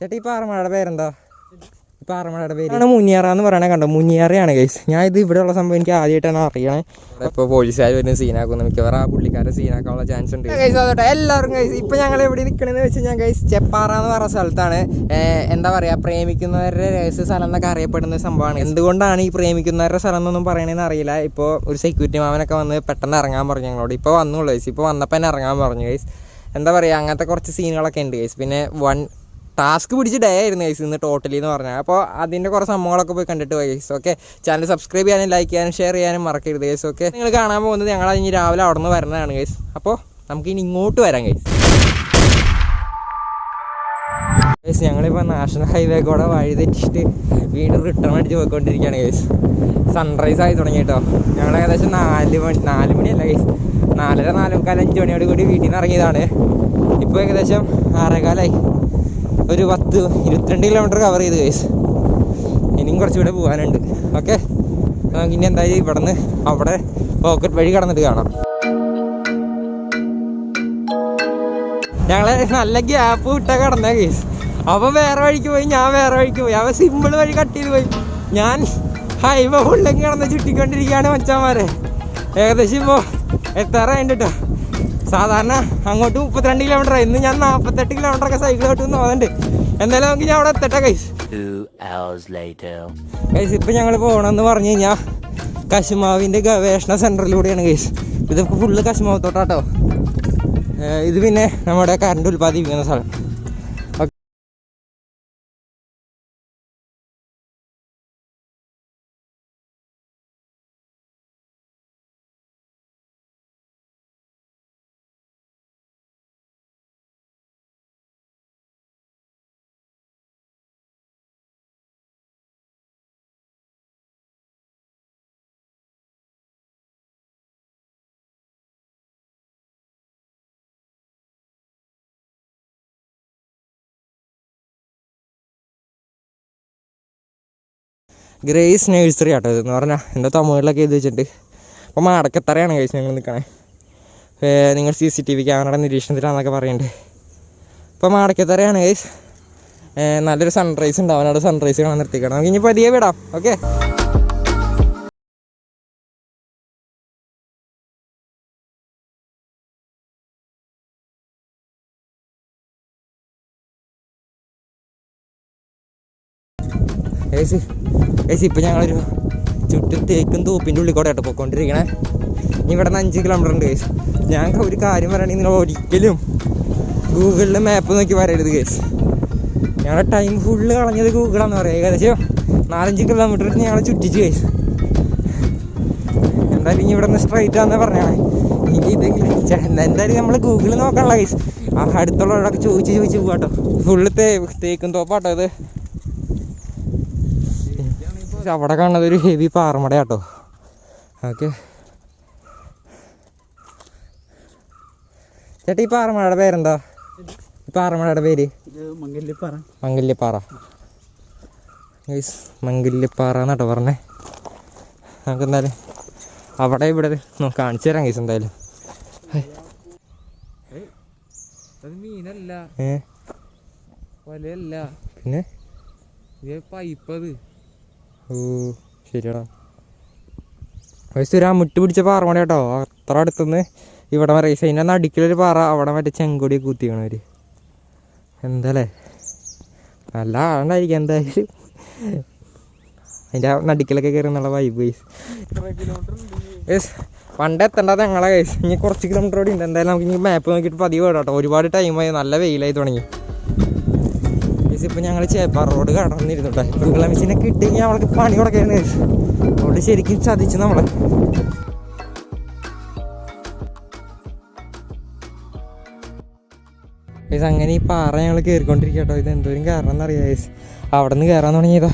ചേട്ടാ ഈ പാറമഴയുടെ പേരെന്താ? ഈ പാറമഴയുടെ പേര്. ആണ് മുനിയറ എന്ന് പറയണേ കണ്ടോ? മുനിയറയാണ് കേസ് ഞാൻ ഇത് ഇവിടെ ഉള്ള സംഭവം എനിക്ക് ആദ്യമായിട്ടാണ് അറിയണേ. ഇപ്പോൾ പോലീസുകാർ വരുന്ന സീനാക്കുന്നു മിക്കവാറും ആ പുള്ളിക്കാരെ സീനാക്കാനുള്ള ചാൻസ് ഉണ്ട്. ഗൈസ് അതോട്ടെ എല്ലാവരും ഗൈസ് ഇപ്പൊ ഞങ്ങൾ എവിടെ നിൽക്കണെന്ന് വെച്ച് ഞാൻ കൈസ് ചെപ്പാറ എന്ന് പറഞ്ഞ സ്ഥലത്താണ്. എന്താ പറയാ പ്രേമിക്കുന്നവരുടെ രഹസ്യ സ്ഥലം എന്നൊക്കെ അറിയപ്പെടുന്ന സംഭവമാണ്. എന്തുകൊണ്ടാണ് ഈ പ്രേമിക്കുന്നവരുടെ സ്ഥലം എന്നൊന്നും പറയണതെന്ന് അറിയില്ല. ഇപ്പോൾ ഒരു സെക്യൂരിറ്റി മാമനൊക്കെ വന്ന് പെട്ടെന്ന് ഇറങ്ങാൻ പറഞ്ഞു ഞങ്ങളോട്. ഇപ്പോൾ വന്നുള്ളൂ ഇപ്പൊ ഇപ്പോൾ വന്നപ്പോൾ തന്നെ ഇറങ്ങാൻ പറഞ്ഞു കൈസ് എന്താ പറയുക അങ്ങനത്തെ കുറച്ച് സീനുകളൊക്കെ ഉണ്ട് കേസ് പിന്നെ വൺ ടാസ്ക് പിടിച്ച് ഡേ ആയിരുന്നു ഗൈസ് ഇന്ന് ടോട്ടലി എന്ന് പറഞ്ഞാൽ അപ്പോൾ അതിന്റെ കുറേ സംഭവങ്ങളൊക്കെ പോയി കണ്ടിട്ട് പോയി ഗൈസ് ഓക്കെ ചാനൽ സബ്സ്ക്രൈബ് ചെയ്യാനും ലൈക്ക് ചെയ്യാനും ഷെയർ ചെയ്യാനും മറക്കരുത് ഗൈസ് ഓക്കെ നിങ്ങൾ കാണാൻ പോകുന്നത് ഞങ്ങൾ ഇനി രാവിലെ അവിടെ നിന്ന് വരുന്നതാണ് ഗൈസ് അപ്പോൾ നമുക്ക് ഇനി ഇങ്ങോട്ട് വരാം ഗൈസ് ഗൈസ് ഞങ്ങളിപ്പോൾ നാഷണൽ ഹൈവേ കൂടെ വഴി തെറ്റിച്ചിട്ട് വീണ്ടും റിട്ടേൺ അടിച്ച് പോയിക്കൊണ്ടിരിക്കുകയാണ് ഗൈസ് സൺറൈസ് ആയി തുടങ്ങി കേട്ടോ ഞങ്ങൾ ഏകദേശം നാല് മണി നാല് മണിയല്ല ഗൈസ് നാലര നാലേമുക്കാൽ അഞ്ച് മണിയോട് കൂടി വീട്ടിൽ നിന്ന് ഇറങ്ങിയതാണ്. ഇപ്പോൾ ഏകദേശം ആറേകാലായി. ഒരു പത്ത് ഇരുപത്തിരണ്ട് കിലോമീറ്റർ കവർ ചെയ്ത് കേസ് ഇനിയും കുറച്ചുകൂടെ പോകാനുണ്ട്. ഓക്കെ നമുക്ക് ഇനി എന്തായാലും ഇവിടെ നിന്ന് അവിടെ പോക്കറ്റ് വഴി കടന്നിട്ട് കാണാം. ഞങ്ങൾ നല്ല ഗ്യാപ്പ് വിട്ട കടന്ന കേസ് അവൻ വേറെ വഴിക്ക് പോയി ഞാൻ വേറെ വഴിക്ക് പോയി. അവൻ സിമ്പിൾ വഴി കട്ട് ചെയ്ത് പോയി. ഞാൻ ഹൈവേ ഫുള്ളും കിടന്ന് ചുറ്റിക്കൊണ്ടിരിക്കുകയാണ് മച്ചാന്മാരെ. ഏകദേശം ഇപ്പോൾ എത്താറായിട്ട് സാധാരണ അങ്ങോട്ട് മുപ്പത്തിരണ്ട് കിലോമീറ്റർ ഇന്ന് ഞാൻ നാൽപ്പത്തെട്ട് കിലോമീറ്റർ ഒക്കെ സൈക്കിൾ ഓട്ട് പോകുന്നുണ്ട് എന്തായാലും നമുക്ക് ഞാൻ അവിടെ എത്തട്ടെ guys guys hours later. Guys ഇപ്പം ഞങ്ങൾ പോകണമെന്ന് പറഞ്ഞു കഴിഞ്ഞാൽ കശുമാവിന്റെ ഗവേഷണ സെന്ററിലൂടെയാണ് കൈസ് ഇതൊക്കെ ഫുള്ള് കശുമാവത്തോട്ടാട്ടോ. ഇത് പിന്നെ നമ്മുടെ കറണ്ട് ഉൽപ്പാദിപ്പിക്കുന്ന സ്ഥലം. ഗ്രേസ് നേഴ്സറി ആട്ടോ ഇതെന്ന് പറഞ്ഞാൽ എന്റെ തമിഴിലൊക്കെ എഴുതി വെച്ചിട്ടുണ്ട് അപ്പോൾ മാടക്കത്തറയാണ് കഴിച്ച് ഞങ്ങൾ നിൽക്കണേ നിങ്ങൾ സി സി ടി വി ക്യാമറയുടെ നിരീക്ഷണത്തിലാണെന്നൊക്കെ പറയുന്നുണ്ട് അപ്പോൾ മാടക്കത്തറയാണ് ഗൈസ് നല്ലൊരു സൺറൈസ് ഉണ്ടാവും. അവിടെ സൺറൈസ് കാണാൻ നിർത്തിക്കണം നമുക്ക് ഇനി പതിയെ വിടാം. ഓക്കെ ഏസി ഏസി ഇപ്പം ഞങ്ങളൊരു ചുറ്റും തേക്കും തൂപ്പിന്റെ ഉള്ളിൽ കൂടെ ആട്ടോ പോയിക്കൊണ്ടിരിക്കണേ. ഇവിടെ നിന്ന് അഞ്ച് കിലോമീറ്റർ ഉണ്ട് കേസ് ഞങ്ങൾക്ക് ഒരു കാര്യം പറയുകയാണെങ്കിൽ നിങ്ങൾ ഒരിക്കലും ഗൂഗിളിൽ മാപ്പ് നോക്കി വരരുത് കേസ് ഞങ്ങളുടെ ടൈം ഫുള്ള് കളഞ്ഞത് ഗൂഗിളാന്ന് പറയാം. ഏകദേശം നാലഞ്ച് കിലോമീറ്റർ ഞങ്ങൾ ചുറ്റിച്ച് കേസ് എന്തായാലും ഇനി ഇവിടെ നിന്ന് സ്ട്രൈറ്റ് ആണെന്ന് പറഞ്ഞാൽ ഇനി ഇതെങ്കിലും എന്തായാലും നമ്മൾ ഗൂഗിളിൽ നോക്കാനുള്ള കേസ് ആ അടുത്തുള്ളവരോടൊക്കെ ചോദിച്ച് ചോദിച്ച് പോകാട്ടോ ഫുള്ള് തേ തേക്കും തോപ്പാട്ടോ ഇത്. അവിടെ കാണുന്നത് ഒരു ഹെവി പാറമട കേട്ടോ ഓക്കെ. ചേട്ടാ ഈ പാറമടയുടെ പേരെന്താ? ഈ പാറമടയുടെ പേര്? മംഗല്യപ്പാറ. മംഗല്യപ്പാറ. മംഗല്യപ്പാറ എന്നാട്ടോ പറഞ്ഞേ. നമുക്ക് എന്തായാലും അവിടെ ഇവിടെ കാണിച്ചു തരാം ഗൈസ് എന്തായാലും. മീനല്ല. ഏ? വലയല്ല. പിന്നെ? പൈപ്പത്. ഓ ശരിയാടാ. ഗൈസ് ഒരു അമുട്ട് പിടിച്ച പാറമട കേട്ടോ അത്ര അടുത്തുനിന്ന് ഇവിടെ വരെ. ഇതിന്റെ അതിന്റെ നടുക്കിലൊരു പാറ അവിടെ മറ്റേ ചെങ്കൊടി കുത്തിക്കണവര് എന്താല്ലേ? നല്ല ആളുണ്ടായിരിക്കും എന്തായാലും. അതിന്റെ നടുക്കിലൊക്കെ കയറി നല്ല വൈബ് ഗൈസ് യെസ് പണ്ട് എത്തേണ്ടത് ഞങ്ങളെ കേസ് ഇനി കുറച്ച് കിലോമീറ്റർ കൂടി ഉണ്ട്. എന്തായാലും നമുക്ക് ഇനി മാപ്പ് നോക്കിയിട്ട് പതിവ് കേട്ടോ ഒരുപാട് ടൈമായി നല്ല വെയിലായി തുടങ്ങി. കേസ് ഇപ്പൊ ഞങ്ങൾ ചേപ്പാർ റോഡ് കടന്നിരുന്നു കേട്ടോ മെഷീനെ കിട്ടി കഴിഞ്ഞാൽ അവൾക്ക് പണി കൊടുക്കായിരുന്നു അവൾ ശരിക്കും ചതിച്ചു നമ്മളെ. ഗൈസ് അങ്ങനെ ഈ പാറ ഞങ്ങൾ കയറിക്കൊണ്ടിരിക്കുക കേട്ടോ ഇത് എന്തോരും കാരണം എന്നറിയാം ഗൈസ് അവിടെ നിന്ന് കയറാൻ തുടങ്ങിയതാ.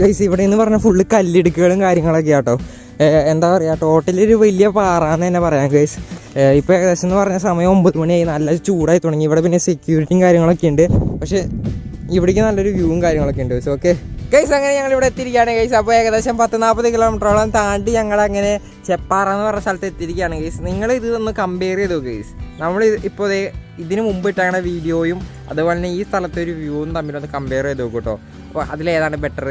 ഗൈസ് ഇവിടെ എന്ന് പറഞ്ഞാൽ ഫുള്ള് കല്ലിടുക്കുകളും കാര്യങ്ങളൊക്കെ ആട്ടോ എന്താ പറയുക ടോട്ടലി ഒരു വലിയ പാറ എന്ന് തന്നെ പറയാം ഗൈസ് ഇപ്പോൾ ഏകദേശം എന്ന് പറഞ്ഞ സമയം ഒമ്പത് മണിയായി നല്ല ചൂടായി തുടങ്ങി. ഇവിടെ പിന്നെ സെക്യൂരിറ്റിയും കാര്യങ്ങളൊക്കെ ഉണ്ട്. പക്ഷേ ഇവിടേക്ക് നല്ലൊരു വ്യൂവും കാര്യങ്ങളൊക്കെ ഉണ്ട്. സോ ഓക്കെ ഗൈസ് അങ്ങനെ ഞങ്ങൾ ഇവിടെ എത്തിയിരിക്കുകയാണ്. ഗൈസ് അപ്പോൾ ഏകദേശം പത്ത് നാൽപ്പത് കിലോമീറ്ററോളം താണ്ടി ഞങ്ങൾ അങ്ങനെ ചെപ്പാറ എന്ന് പറഞ്ഞ സ്ഥലത്ത് എത്തിയിരിക്കുകയാണ് ഗൈസ് നിങ്ങൾ ഇത് ഒന്ന് കമ്പയർ ചെയ്ത് ഗൈസ് നമ്മൾ ഇപ്പോൾ ഇതിന് മുമ്പ് ഇട്ടാണ് വീഡിയോയും അതുപോലെ തന്നെ ഈ സ്ഥലത്തെ ഒരു വ്യൂവും തമ്മിൽ ഒന്ന് കമ്പയർ ചെയ്ത് നോക്കൂ കേട്ടോ. അപ്പോൾ അതിലേതാണ് ബെറ്റർ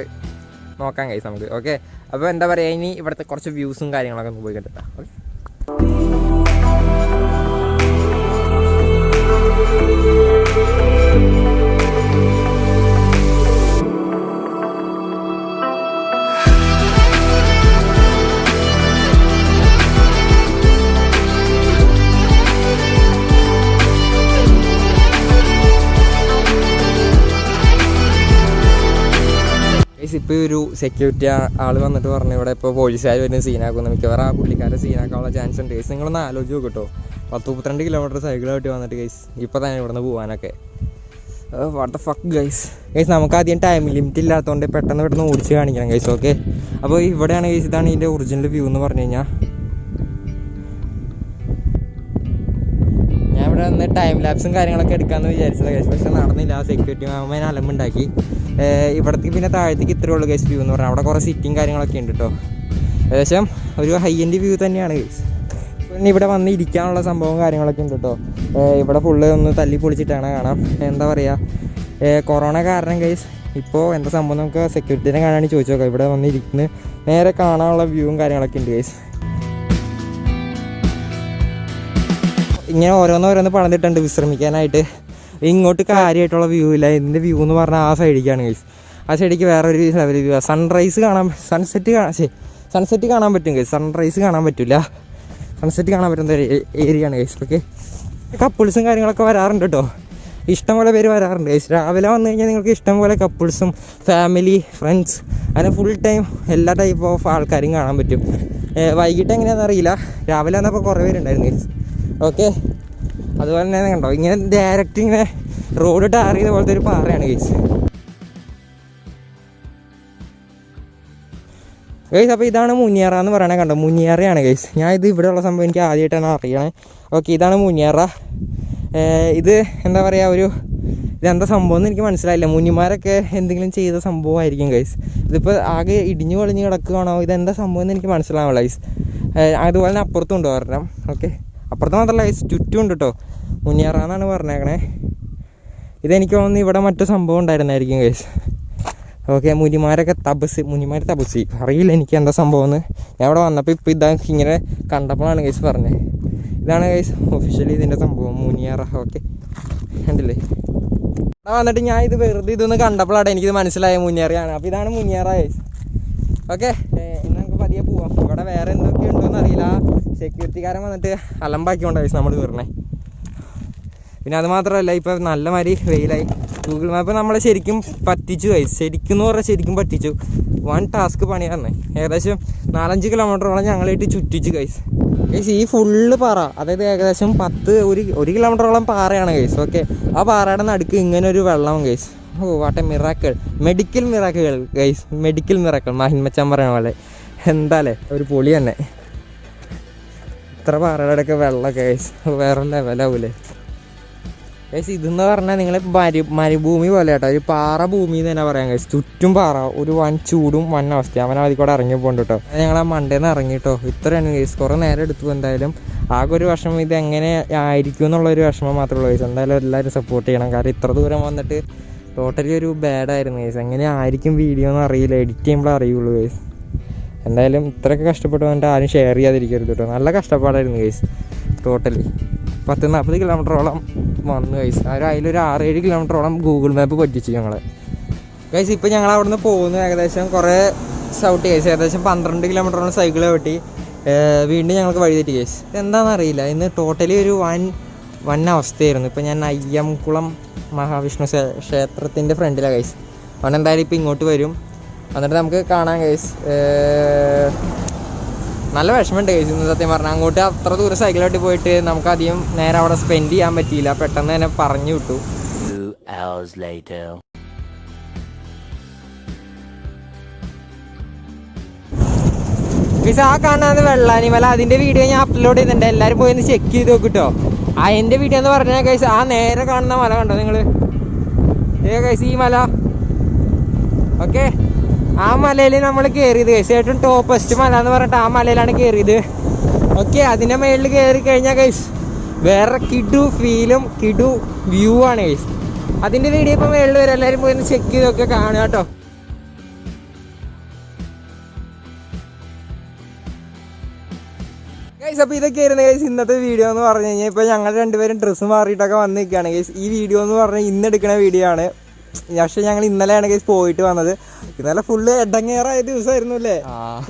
നോക്കാം കൈസ് നമുക്ക്. ഓക്കെ അപ്പോൾ എന്താ പറയുക ഇനി ഇവിടുത്തെ കുറച്ച് വ്യൂസും കാര്യങ്ങളൊക്കെ ഒന്ന് പോയി കണ്ടിട്ടാണ് ഓക്കെ ഇപ്പോൾ ഒരു സെക്യൂരിറ്റി ആൾ വന്നിട്ട് പറഞ്ഞു ഇവിടെ ഇപ്പോൾ പോലീസുകാർ വരുന്ന സീനാക്കുന്നു മിക്കവാറും ആ പുള്ളിക്കാരെ സീനാക്കാനുള്ള ചാൻസ് ഉണ്ട്. ഗൈസ് നിങ്ങളൊന്ന് ആലോചിച്ച് നോക്കട്ടോ പത്ത് മുപ്പത്തിരണ്ട് കിലോമീറ്റർ സൈക്കിളായിട്ട് വന്നിട്ട് ഗൈസ് ഇപ്പോൾ തന്നെ ഇവിടുന്ന് പോകാനൊക്കെ വാട്ട് ഫക്ക് ഗൈസ് ഗൈസ് നമുക്ക് ആദ്യം ടൈം ലിമിറ്റ് ഇല്ലാത്തതുകൊണ്ട് പെട്ടെന്ന് പെട്ടെന്ന് ഓടിച്ച് കാണിക്കണം ഗൈസ് ഓക്കെ അപ്പോൾ ഇവിടെയാണ് ഗൈസ് ഇതാണ് ഇതിന്റെ ഒറിജിനൽ വ്യൂ എന്ന് പറഞ്ഞു കഴിഞ്ഞാൽ വന്ന് ടൈം ലാപ്സും കാര്യങ്ങളൊക്കെ എടുക്കാമെന്ന് വിചാരിച്ചത് ഗൈസ് പക്ഷെ നടന്നില്ല. ആ സെക്യൂരിറ്റി മാമൻ അലമ്പുണ്ടാക്കി. ഇവിടത്തേക്ക് പിന്നെ താഴത്തേക്ക് ഇത്രയേ ഉള്ളൂ ഗൈസ് വ്യൂ എന്ന് പറഞ്ഞാൽ അവിടെ കുറേ സിറ്റിങ് കാര്യങ്ങളൊക്കെ ഉണ്ട് കേട്ടോ ഏകദേശം ഒരു ഹൈ എൻഡ് വ്യൂ തന്നെയാണ് ഗൈസ് പിന്നെ ഇവിടെ വന്ന് ഇരിക്കാനുള്ള സംഭവം കാര്യങ്ങളൊക്കെ ഉണ്ട് കേട്ടോ ഇവിടെ ഫുള്ള് ഒന്ന് തല്ലി പൊളിച്ചിട്ടാണ് കാണാം. എന്താ പറയുക കൊറോണ കാരണം ഗൈസ് ഇപ്പോൾ എന്താ സംഭവം? നമുക്ക് സെക്യൂരിറ്റിനെ കാണാൻ ചോദിച്ചു നോക്കാം. ഇവിടെ വന്ന് നേരെ കാണാനുള്ള വ്യൂവും കാര്യങ്ങളൊക്കെ ഉണ്ട് ഗൈസ് ഇങ്ങനെ ഓരോന്നോരോന്ന് പണിതിട്ടുണ്ട് വിശ്രമിക്കാനായിട്ട്. ഇങ്ങോട്ട് കാര്യമായിട്ടുള്ള വ്യൂ ഇല്ല. ഇതിന്റെ വ്യൂ എന്ന് പറഞ്ഞാൽ ആ സൈഡിലേക്കാണ് ഗൈസ് ആ സൈഡിലേക്ക് വേറെ ഒരു ലെവൽ വ്യൂ സൺറൈസ് കാണാൻ സൺസെറ്റ് കാണാൻ ശരി സൺസെറ്റ് കാണാൻ പറ്റും ഗൈസ് സൺറൈസ് കാണാൻ പറ്റില്ല സൺസെറ്റ് കാണാൻ പറ്റുന്ന ഏരിയ ആണ് ഗൈസ് ഓക്കെ കപ്പിൾസും കാര്യങ്ങളൊക്കെ വരാറുണ്ട് കേട്ടോ ഇഷ്ടംപോലെ പേര് വരാറുണ്ട് ഗൈസ് രാവിലെ വന്നു കഴിഞ്ഞാൽ നിങ്ങൾക്ക് ഇഷ്ടംപോലെ കപ്പിൾസും ഫാമിലി ഫ്രണ്ട്സ് അങ്ങനെ ഫുൾ ടൈം എല്ലാ ടൈപ്പ് ഓഫ് ആൾക്കാരും കാണാൻ പറ്റും. വൈകിട്ട് എങ്ങനെയാണെന്ന് അറിയില്ല. രാവിലെ വന്നപ്പോൾ കുറേ പേരുണ്ടായിരുന്നു ഗൈസ് ഓക്കെ അതുപോലെ തന്നെ കണ്ടോ ഇങ്ങനെ ഡയറക്റ്റ് ഇങ്ങനെ റോഡ് ടാർ ചെയ്ത പോലത്തെ ഒരു പാറയാണ് ഗൈസ് ഗൈസ് അപ്പോൾ ഇതാണ് മുനിയറ എന്ന് പറയണേ കണ്ടോ? മുനിയറയാണ് ഗൈസ് ഞാൻ ഇത് ഇവിടെയുള്ള സംഭവം എനിക്ക് ആദ്യമായിട്ടാണ് അറിയണേ. ഓക്കെ ഇതാണ് മുനിയറ. ഇത് എന്താ പറയുക ഒരു ഇതെന്താ സംഭവം എന്ന് എനിക്ക് മനസ്സിലായില്ല. മുനിമാരൊക്കെ എന്തെങ്കിലും ചെയ്ത സംഭവമായിരിക്കും ഗൈസ് ഇതിപ്പോൾ ആകെ ഇടിഞ്ഞു പൊളിഞ്ഞ് കിടക്കുകയാണോ? ഇതെന്താ സംഭവം എന്ന് എനിക്ക് മനസ്സിലാവില്ല ഗൈസ് അതുപോലെ തന്നെ അപ്പുറത്തും ഉണ്ട് ഒരെണ്ണം. ഓക്കെ അപ്പുറത്ത് മാത്രമല്ല ചുറ്റും ഉണ്ട് കേട്ടോ മുനിയറ എന്നാണ് പറഞ്ഞേക്കണേ. ഇതെനിക്ക് തോന്നുന്നു ഇവിടെ മറ്റു സംഭവം ഉണ്ടായിരുന്നായിരിക്കും ഗൈസ് ഓക്കെ മുനിമാരൊക്കെ തപസ് മുനിമാർ തപസ്. അറിയില്ല എനിക്ക് എന്താ സംഭവം എന്ന് ഞാൻ ഇവിടെ വന്നപ്പോൾ ഇപ്പോൾ ഇതാ ഇങ്ങനെ കണ്ടപ്പോഴാണ് ഗൈസ് പറഞ്ഞത് ഇതാണ് ഗൈസ് ഒഫീഷ്യലി ഇതിന്റെ സംഭവം മുനിയറ. ഓക്കെ കണ്ടില്ലേ? അവിടെ വന്നിട്ട് ഞാൻ ഇത് വെറുതെ ഇതൊന്ന് കണ്ടപ്പോഴാണ് എനിക്കിത് മനസ്സിലായ മുനിയറയാണ്. അപ്പോൾ ഇതാണ് മുനിയറ ഗൈസ് ഓക്കെ ഇന്ന് നമുക്ക് പതിയെ പോവാം. ഇവിടെ വേറെ എന്തൊക്കെ ഉണ്ടോയെന്ന് അറിയില്ല സെക്യൂരിറ്റിക്കാരൻ വന്നിട്ട് അലമ്പാക്കിക്കൊണ്ടാണ് ഗൈസ് നമ്മൾ കയറണേ പിന്നെ അത് മാത്രമല്ല ഇപ്പം നല്ല മാതിരി വെയിലായി. ഗൂഗിൾ മാപ്പ് നമ്മളെ ശരിക്കും പറ്റിച്ചു കൈ ശരിക്കും എന്ന് പറഞ്ഞാൽ ശരിക്കും പറ്റിച്ചു. വൺ ടാസ്ക് പണിയായിരുന്നേ ഏകദേശം നാലഞ്ച് കിലോമീറ്ററോളം ഞങ്ങളായിട്ട് ചുറ്റിച്ചു കൈസ് ഗൈസ് ഈ ഫുള്ള് പാറ അതായത് ഏകദേശം പത്ത് ഒരു ഒരു കിലോമീറ്ററോളം പാറയാണ് ഗൈസ് ഓക്കെ ആ പാറയുടെ നടുക്ക് ഇങ്ങനെ ഒരു വെള്ളം guys oh what a miracle medical മിറാക്കുകൾ guys medical miracle മഹിമച്ചാൻ പറയണ പോലെ. എന്താലേ ഒരു പൊളി തന്നെ. ഇത്ര പാറയുടെ ഇടയ്ക്ക് കേസ് വേറെ ലെവലാവൂലേ കേസ് ഇതെന്ന് പറഞ്ഞാൽ നിങ്ങൾ മരു മരുഭൂമി പോലെ കേട്ടോ. ഒരു പാറ ഭൂമി എന്ന് തന്നെ പറയാം കേസ് ചുറ്റും പാറ. ഒരു വൻ ചൂടും വൻ അവസ്ഥ അവൻ അതിൽ കൂടെ ഇറങ്ങി പോകണ്ട കേട്ടോ. ഞങ്ങൾ ആ മണ്ടേന്ന് ഇറങ്ങി കേട്ടോ. ഇത്രയാണ് കേസ് കുറേ നേരം എടുത്തു എന്തായാലും. ആകെ ഒരു വിഷമം ഇത് എങ്ങനെ ആയിരിക്കും എന്നുള്ള ഒരു വിഷമം മാത്രമേ ഉള്ളൂ കേസ് എന്തായാലും എല്ലാവരും സപ്പോർട്ട് ചെയ്യണം. കാരണം ഇത്ര ദൂരം വന്നിട്ട് ടോട്ടലി ഒരു ബാഡായിരുന്നു കേസ് എങ്ങനെ ആയിരിക്കും വീഡിയോ എന്ന് അറിയില്ല. എഡിറ്റ് ചെയ്യുമ്പോൾ അറിയുള്ളൂ ഗൈസ് എന്തായാലും ഇത്രയൊക്കെ എന്റെ ആരും ഷെയർ ചെയ്യാതിരിക്കരുത് കേട്ടോ. നല്ല കഷ്ടപ്പാടായിരുന്നു ഗൈസ് ടോട്ടലി പത്ത് നാൽപ്പത് കിലോമീറ്ററോളം വന്നു ഗൈസ് ഒരു അതിലൊരു ആറേഴ് കിലോമീറ്ററോളം ഗൂഗിൾ മാപ്പ് പറ്റിച്ചു ഞങ്ങളെ. ഗൈസ് ഇപ്പം ഞങ്ങൾ അവിടെ നിന്ന് പോകുന്നു. ഏകദേശം കുറേ സൗട്ട് ഗൈസ് ഏകദേശം പന്ത്രണ്ട് കിലോമീറ്ററോളം സൈക്കിൾ പറ്റി വീണ്ടും ഞങ്ങൾക്ക് വഴി തെറ്റി ഗൈസ് എന്താണെന്ന് അറിയില്ല ഇന്ന് ടോട്ടലി ഒരു വൻ വൻ അവസ്ഥയായിരുന്നു. ഇപ്പം ഞാൻ അയ്യംകുളം മഹാവിഷ്ണു ക്ഷേ- ക്ഷേത്രത്തിന്റെ ഫ്രണ്ടിലാണ് ഗൈസ് അവൻ എന്തായാലും ഇപ്പം ഇങ്ങോട്ട് വരും. എന്നിട്ട് നമുക്ക് കാണാം കേസ് നല്ല വിഷമമുണ്ട് കേസ് ഇന്ന് സത്യം പറഞ്ഞാൽ അങ്ങോട്ട് അത്ര ദൂരം സൈക്കിളായിട്ട് പോയിട്ട് നമുക്ക് അധികം നേരെ അവിടെ സ്പെൻഡ് ചെയ്യാൻ പറ്റിയില്ല. പെട്ടെന്ന് തന്നെ പറഞ്ഞു വിട്ടു. ആ കാണാന്ന് വെള്ളാനിമല അതിന്റെ വീഡിയോ ഞാൻ അപ്ലോഡ് ചെയ്യുന്നുണ്ട് എല്ലാവരും പോയി ഒന്ന് ചെക്ക് ചെയ്ത് നോക്കിട്ടോ ആ എന്റെ വീഡിയോ എന്ന് പറഞ്ഞാൽ കൈസ് ആ നേരെ കാണുന്ന മല കണ്ടോ നിങ്ങൾ? ഏ കൈസ് ഈ മല. ഓക്കെ ആ മലയിൽ നമ്മൾ കയറിയത് ഗൈസ് ഏറ്റവും ടോപ്പസ്റ്റ് മല എന്ന് പറഞ്ഞിട്ട് ആ മലയിലാണ് കയറിയത് ഓക്കെ അതിന്റെ മേളിൽ കയറി കഴിഞ്ഞാൽ ഗൈസ് വേറെ കിഡു ഫീലും കിഡു വ്യൂ ആണ് ഗൈസ് അതിന്റെ വീഡിയോ ഇപ്പം മേളിൽ വരും എല്ലാവരും പോയി ചെക്ക് ചെയ്തൊക്കെ കാണുക കേട്ടോ. ഗൈസ് അപ്പോൾ ഇതൊക്കെയായിരുന്നു ഗൈസ് ഇന്നത്തെ വീഡിയോ എന്ന് പറഞ്ഞു കഴിഞ്ഞാൽ ഇപ്പോൾ ഞങ്ങൾ രണ്ടുപേരും ഡ്രസ്സ് മാറിയിട്ടൊക്കെ വന്നിരിക്കുകയാണ് ഗൈസ് ഈ വീഡിയോ എന്ന് പറഞ്ഞാൽ ഇന്ന് എടുക്കുന്ന വീഡിയോ ആണ്. പക്ഷേ ഞങ്ങൾ ഇന്നലെയാണ് ഗൈസ് പോയിട്ട് വന്നത്. ഇന്നലെ ഫുള്ള് എടങ്ങേറായ ദിവസമായിരുന്നു അല്ലേ?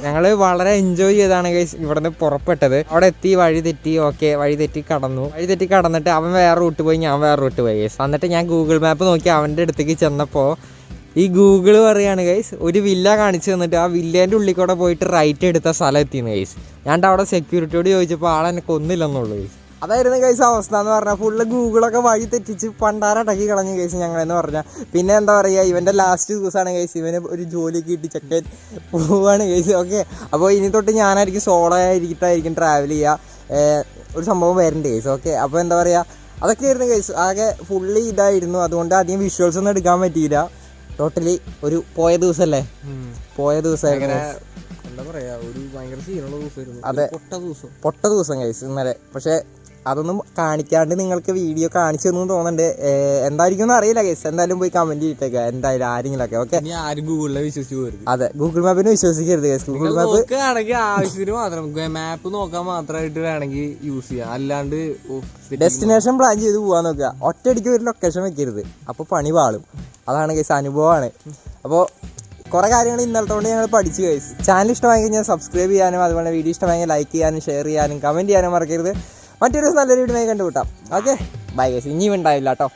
ഞങ്ങൾ വളരെ എൻജോയ് ചെയ്താണ് ഗൈസ് ഇവിടുന്ന് പുറപ്പെട്ടത്. അവിടെ എത്തി വഴി തെറ്റി ഓക്കെ വഴി തെറ്റി കടന്നു. വഴി തെറ്റി കടന്നിട്ട് അവൻ വേറെ റൂട്ട് പോയി ഞാൻ വേറെ റൂട്ട് പോയി ഗൈസ് എന്നിട്ട് ഞാൻ ഗൂഗിൾ മാപ്പ് നോക്കി അവന്റെ അടുത്തേക്ക് ചെന്നപ്പോൾ ഈ ഗൂഗിൾ പറയാണ് ഗൈസ് ഒരു വില്ല കാണിച്ചു തന്നിട്ട് ആ വില്ലേന്റെ ഉള്ളിൽ കൂടെ പോയിട്ട് റൈറ്റ് എടുത്ത സ്ഥലം എത്തിയെന്ന് ഗൈസ് ഞാൻ അവിടെ സെക്യൂരിറ്റിയോട് ചോദിച്ചപ്പോൾ ആളെന്നെ കൊന്നില്ലെന്നുള്ളൂ ഗൈസ് അതായിരുന്നു കേസ് അവസ്ഥ എന്ന് പറഞ്ഞാൽ ഫുള്ള് ഗൂഗിളൊക്കെ വഴി തെറ്റിച്ച് പണ്ടാരടക്കി കളഞ്ഞു ഞങ്ങൾ എന്ന് പറഞ്ഞാൽ പിന്നെ എന്താ പറയുക ഇവന്റെ ലാസ്റ്റ് ദിവസമാണ് കേസ് ഇവന് ഒരു ജോലി കിട്ടി ചെക്കൻ പോവാണ് കേസ് ഓക്കെ അപ്പോൾ ഇനി തൊട്ട് ഞാനായിരിക്കും സോളോ ആയിരിക്കും ട്രാവൽ ചെയ്യുക ഒരു സംഭവം വരുന്നുണ്ട് കേസ് ഓക്കെ അപ്പോൾ എന്താ പറയുക അതൊക്കെയായിരുന്നു കേസ് ആകെ ഫുള്ളി ഇതായിരുന്നു. അതുകൊണ്ട് അധികം വിഷ്വൽസ് ഒന്നും എടുക്കാൻ പറ്റിയില്ല. ടോട്ടലി ഒരു പോയ ദിവസമല്ലേ പോയ ദിവസമായിരുന്നു എന്താ പറയാ ഒരു ഭയങ്കര സീനുള്ള ദിവസമായിരുന്നു. അതെ. പൊട്ട ദിവസം. പൊട്ട ദിവസം കഴിച്ചു ഇന്നലെ. പക്ഷെ അതൊന്നും കാണിക്കാണ്ട് നിങ്ങൾക്ക് വീഡിയോ കാണിച്ചു തന്നു തോന്നുന്നുണ്ട്. എന്തായിരിക്കും എന്ന് അറിയില്ല കേസ് എന്തായാലും പോയി കമന്റ് ചെയ്തിട്ടേക്ക. എന്തായാലും ആരെങ്കിലൊക്കെ ഓക്കെ ആരും ഗൂഗിളിലെ വിശ്വസിച്ചു അതെ ഗൂഗിൾ മാപ്പിനെ വിശ്വസിക്കരുത് കേസ് ഗൂഗിൾ മാപ്പ് ആവശ്യത്തിന് മാത്രം മാപ്പ് നോക്കാൻ മാത്രമായിട്ട് വേണമെങ്കിൽ യൂസ് ചെയ്യാം. അല്ലാണ്ട് ഡെസ്റ്റിനേഷൻ പ്ലാൻ ചെയ്ത് പോവാൻ നോക്കുക. ഒറ്റയടിക്ക് ഒരു ലൊക്കേഷൻ വെക്കരുത്. അപ്പോൾ പണി പാളും. അതാണ് കേസ് അനുഭവമാണ്. അപ്പോൾ കുറേ കാര്യങ്ങൾ ഇന്നലത്തെ കൊണ്ട് ഞങ്ങൾ പഠിച്ചു കഴിച്ചു ചാനൽ ഇഷ്ടമായി കഴിഞ്ഞാൽ സബ്സ്ക്രൈബ് ചെയ്യാനും അതുപോലെ വീഡിയോ ഇഷ്ടമായി ലൈക്ക് ചെയ്യാനും ഷെയർ ചെയ്യാനും കമന്റ് ചെയ്യാനും മറക്കരുത്. മറ്റൊരു ദിവസം നല്ലൊരു വീഡിയോ കണ്ടുകൂട്ടാം ഓക്കെ ബൈ ഗൈസ് ഇനിയും ഉണ്ടായില്ല കേട്ടോ.